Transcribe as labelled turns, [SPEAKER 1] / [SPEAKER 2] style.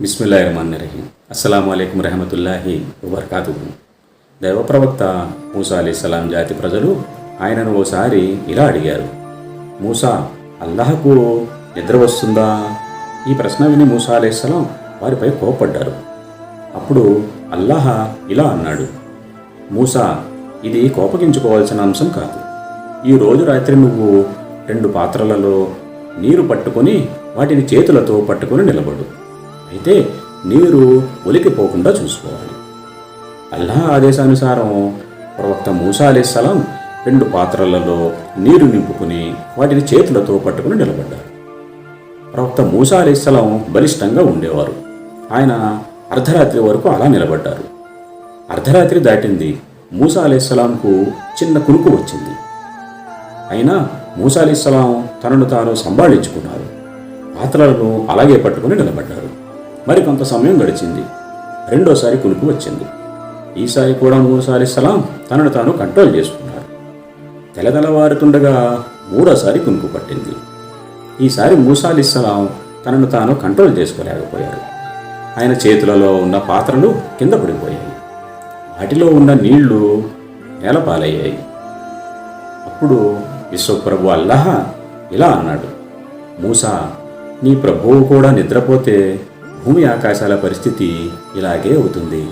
[SPEAKER 1] బిస్మిల్లా రహమాన్ రహీం అస్సలం అయికం రహమతుల్లాహి వబర్కాతు దైవ ప్రవక్త మూసా అలీ సలాం జాతి ప్రజలు ఆయనను ఓసారి ఇలా అడిగారు. మూసా అల్లాహకు నిద్ర వస్తుందా? ఈ ప్రశ్న విని మూసా సలాం వారిపై కోపడ్డారు అప్పుడు అల్లాహ ఇలా అన్నాడు మూసా ఇది కోపగించుకోవాల్సిన అంశం కాదు. ఈ రోజు రాత్రి నువ్వు రెండు పాత్రలలో నీరు పట్టుకొని వాటిని చేతులతో పట్టుకొని నిలబడు. అయితే నీరు ఒలికిపోకుండా చూసుకోవాలి. అల్లాహ్ ఆదేశానుసారం ప్రవక్త మూసా అలైహిస్సలాం రెండు పాత్రలలో నీరు నింపుకుని వాటిని చేతులతో పట్టుకుని నిలబడ్డారు. ప్రవక్త మూసా అలైహిస్సలాం బలిష్టంగా ఉండేవారు. ఆయన అర్ధరాత్రి వరకు అలా నిలబడ్డారు. అర్ధరాత్రి దాటింది. మూసా అలైహిస్సలాంకు చిన్న కునుకు వచ్చింది. అయినా మూసా అలైహిస్సలాం తనను తాను సంభాళించుకున్నారు. పాత్రలను అలాగే పట్టుకుని నిలబడ్డారు. మరి కొంత సమయం గడిచింది. రెండోసారి కునుకు వచ్చింది. ఈసారి కూడా మూసా సలాం తనను తాను కంట్రోల్ చేసుకున్నారు తెలతెలవారుతుండగా మూడోసారి కునుకు పట్టింది. ఈసారి మూసాలి సలాం తనను తాను కంట్రోల్ చేసుకోలేకపోయారు ఆయన చేతులలో ఉన్న పాత్రలు కింద పడిపోయాయి. వాటిలో ఉన్న నీళ్ళు నేలపాలయ్యాయి. అప్పుడు విశ్వప్రభు అల్లాహ ఇలా అన్నాడు మూసా నీ ప్రభువు కూడా నిద్రపోతే భూమి ఆకాశాల పరిస్థితి ఇలాగే అవుతుంది.